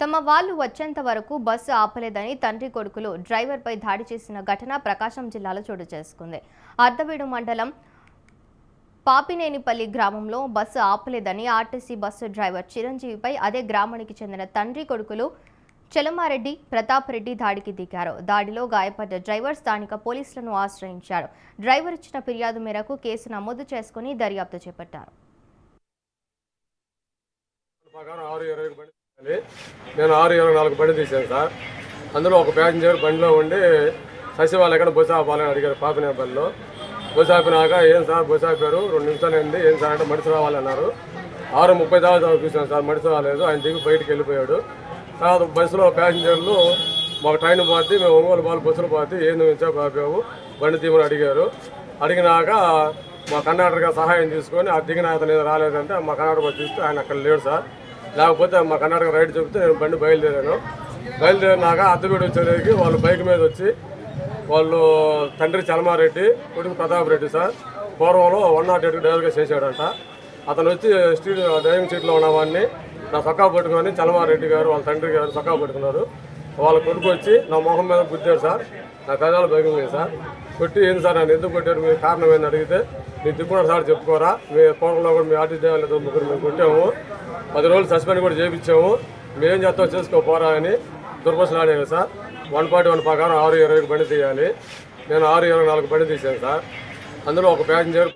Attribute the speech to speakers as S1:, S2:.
S1: తమ వాళ్ళు వచ్చేంత వరకు బస్సు ఆపలేదని తండ్రి కొడుకులు డ్రైవర్పై దాడి చేసిన ఘటన ప్రకాశం జిల్లాలో చోటు చేసుకుంది. అర్ధవీడు మండలం పాపినేనిపల్లి గ్రామంలో బస్సు ఆపలేదని ఆర్టీసీ బస్సు డ్రైవర్ చిరంజీవిపై అదే గ్రామానికి చెందిన తండ్రి కొడుకులు చలమారెడ్డి ప్రతాప్ రెడ్డి దాడికి దిగారు. దాడిలో గాయపడ్డ డ్రైవర్ స్థానిక పోలీసులను ఆశ్రయించారు. డ్రైవర్ ఇచ్చిన ఫిర్యాదు మేరకు కేసు నమోదు చేసుకుని దర్యాప్తు చేపట్టారు.
S2: నేను ఆరు ఇరవై నాలుగు బండి తీశాను సార్. అందులో ఒక ప్యాసింజర్ బండిలో ఉండి సచివాళ్ళు ఎక్కడ బస్సు ఆపాలని అడిగారు పాపినే బండిలో బస్సు ఆపినాక ఏం సార్ బస్సు ఆపారు రెండు నిమిషాలు అయింది ఏం సార్ అంటే మనిషి రావాలన్నారు. ఆరు ముప్పై దాకా చూసాను సార్ మడిసి రాలేదు ఆయన దిగి బయటికి వెళ్ళిపోయాడు. తర్వాత బస్సులో ప్యాసింజర్లు మాకు ట్రైన్ పోతే మేము ఒంగోలు బాల్ బస్సులు పోతే ఏం నుంచో ఆపాము బండి తీమని అడిగారు. అడిగినాక మా కండక్టర్ సహాయం తీసుకొని ఆ దిగిన అతను ఏదో రాలేదంటే మా కండక్టర్ గారు ఆయన అక్కడ లేడు సార్. లేకపోతే మా కర్ణాటక రైడ్ చెబితే నేను బండి బయలుదేరాను. బయలుదేరినాక అద్దెపేట వచ్చేసరికి వాళ్ళు బైక్ మీద వచ్చి వాళ్ళు తండ్రి చలమారెడ్డి కొడుకు ప్రతాప్ రెడ్డి సార్ పూర్వంలో వన్ నాట్ ఎయిట్ డ్రైవర్గా చేశాడంట. అతను వచ్చి స్ట్రీట్ డ్రైవింగ్ సీట్లో ఉన్నవాడిని నా సొక్కా పట్టుకొని చలమారెడ్డి గారు వాళ్ళ తండ్రి గారు సొక్కా పట్టుకున్నారు. వాళ్ళ కొడుకు వచ్చి నా మొహం మీద గుద్దాడు సార్. నా పెదాలు బయలుదేరింది సార్. కొట్టి ఏంది సార్ నన్ను ఎందుకు కొట్టారు? మీ కారణం ఏంది అడిగితే మీరు తిప్పుకున్నారు సార్ చెప్పుకోరా. మీ పూర్వంలో కూడా మీ ఆర్టీసీ డ్రైవర్లు ముగ్గురు మేము కొట్టాము. పది రోజులు సస్పెండ్ కూడా చేయించాము. మీరేం చేస్తావు చేసుకోపోరా అని దుర్భాషలు ఆడారు సార్. వన్ ఫార్టీ వన్ ప్రకారం ఆరు ఇరవైకి బండి తీయాలి. నేను ఆరు ఇరవై నాలుగు బండి తీశాను సార్. అందులో ఒక ప్యాసింజర్